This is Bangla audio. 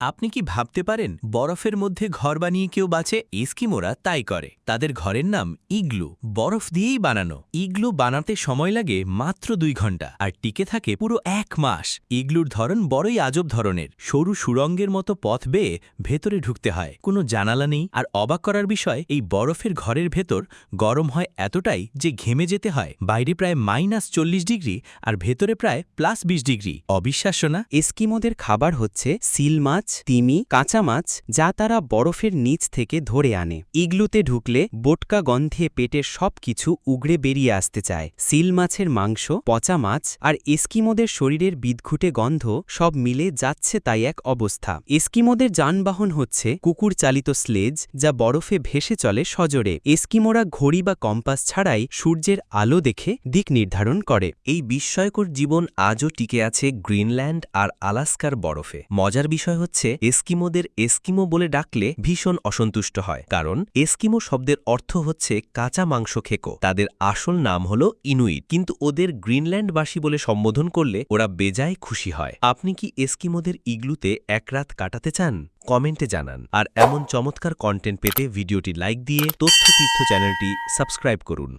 আপনি কি ভাবতে পারেন, বরফের মধ্যে ঘর বানিয়ে কেউ বাঁচে? এস্কিমোরা তাই করে। তাদের ঘরের নাম ইগলু। বরফ দিয়েই বানানো। ইগলু বানাতে সময় লাগে মাত্র দুই ঘণ্টা। আর টিকে থাকে পুরো এক মাস। ইগলুর ধরন বড়ই আজব ধরনের। সরু সুরঙ্গের মতো পথ বেয়ে ভেতরে ঢুকতে হয়। কোনো জানালা নেই। আর অবাক করার বিষয়, এই বরফের ঘরের ভেতর গরম হয় এতটাই যে ঘেমে যেতে হয়। বাইরে প্রায় মাইনাস চল্লিশ ডিগ্রি আর ভেতরে প্রায় প্লাস বিশ ডিগ্রি। অবিশ্বাস্য না? এস্কিমোদের খাবার হচ্ছে সিল মাছ তিমি, কাঁচা মাছ, যা তারা বরফের নিচ থেকে ধরে আনে। ইগলুতে ঢুকলে বোটকা গন্ধে পেটের সব কিছু উগড়ে বেরিয়ে আসতে চায়। সিল মাছের মাংস, পচা মাছ আর এস্কিমোদের শরীরের বিদঘুটে গন্ধ সব মিলে যাচ্ছে তাই এক অবস্থা। এস্কিমোদের যানবাহন হচ্ছে কুকুর চালিত স্লেজ যা বরফে ভেসে চলে সজোরে। এস্কিমোরা ঘড়ি বা কম্পাস ছাড়াই সূর্যের আলো দেখে দিক নির্ধারণ করে। এই বিস্ময়কর জীবন আজও টিকে আছে গ্রিনল্যান্ড আর আলাস্কার বরফে। মজার বিষয় হচ্ছে এস্কিমোদের এস্কিমো বলে ডাকলে ভীষণ অসন্তুষ্ট হয়। কারণ এস্কিমো শব্দের অর্থ হচ্ছে কাঁচা মাংস খেকো। তাদের আসল নাম হল ইনুইট। কিন্তু ওদের গ্রিনল্যান্ডবাসী বলে সম্বোধন করলে ওরা বেজায় খুশি হয়। আপনি কি এস্কিমোদের ইগলুতে এক রাত কাটাতে চান? কমেন্টে জানান। আর এমন চমৎকার কন্টেন্ট পেতে ভিডিওটি লাইক দিয়ে তথ্য তীর্থ চ্যানেলটি সাবস্ক্রাইব করুন।